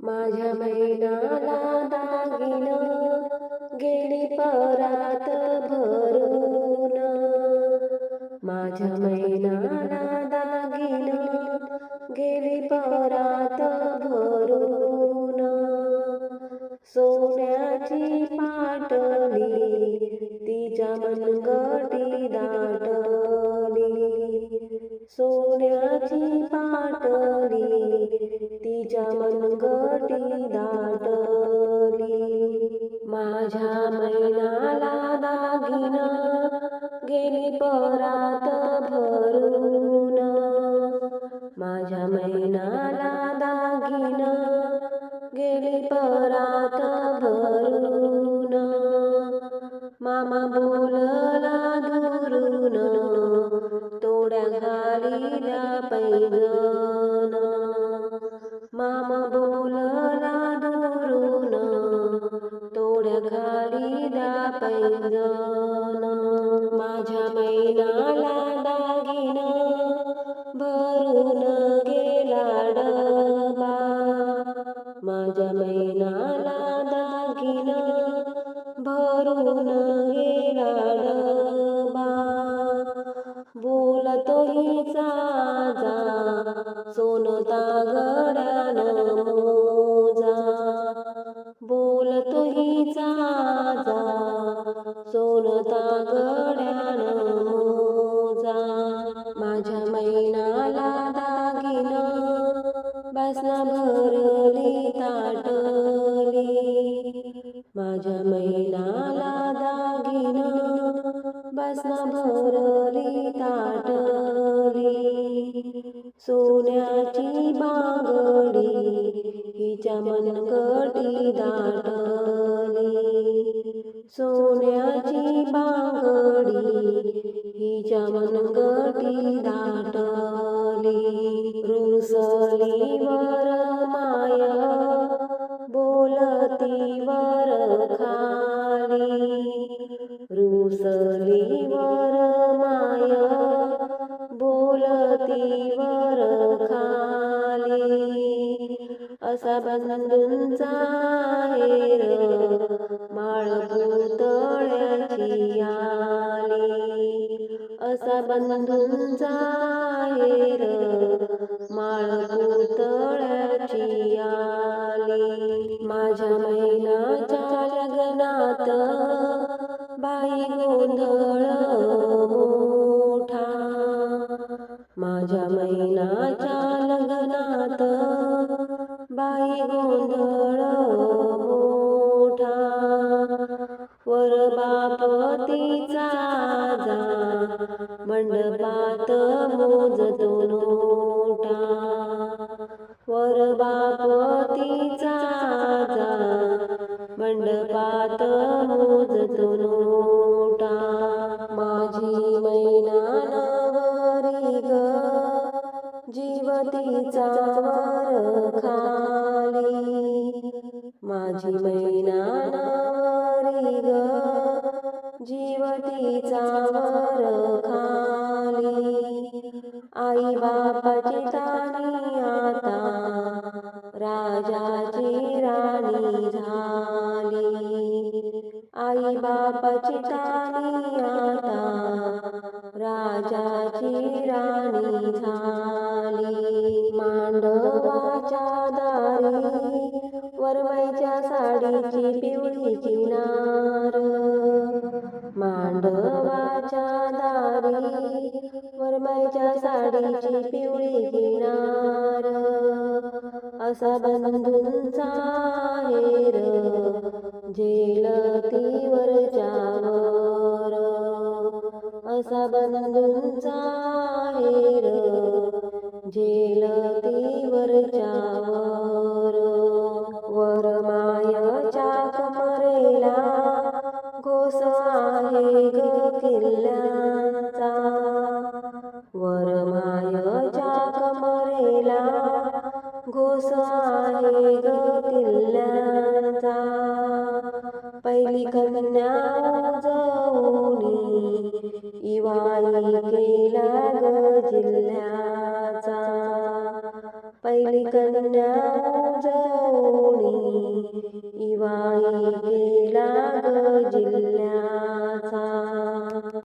माझ्या मैनाला दागिन गेली परात भरून. माझ्या मैनाला दागिन गेली परात भरून. सोन्याची पाटली तिच्या मनगटी दाटली परात भरून माझ्या मैनाला दागिन गेली परात भरून. मामा बोलला धरून तोड्या घालील्या पैजन. मामा बोलला धरून तोड्या घालील्या पैजन. माझ्या मनाला दागिन भरून गेला डबा बोलतोही सोनता गड्यानं मोजा. बोलतोही जा सोनता गड बसना भरली ताटली. सोन्याची बांगडी हिच्या मनगटी दाटली. सोन्याची बांगडी हिच्या मनगटी दाट असा बंधूंचा हेर माळ पुतळ्याची आली असा बंधूंचा हेर माळ पुतळ्याची आली माझ्या महिनाच्या लग्नात बाई गोंधळ मोठा. माझ्या महिनाच्या मोजतो नोटा माझी मैना नवरी ग जीवतीचा वार खाली. माझी मैना नवरी ग जीवतीचा वार खाली. आई बापाची आता राजाची राणी झाली. मांडवाच्या दारी वरमाईच्या साडीची पिवळी किनार मांडवाच्या दारी वरमाईच्या साडीची पिवळी किनार असा बंधूंचा हेर झेल असा बंधूंचा हेर झेलतीवरच्या वर वर मायाच्या कमरेला घोस आहे ग किल्ल्यांचा वर मायाच्या कमरेला घोस आहे ग किल्ल्यांचा पहिली कन्या जाऊनी केला ग जिल्ह्याचा पहिली कन्या जोडी इवाई केला ग जिल्ह्या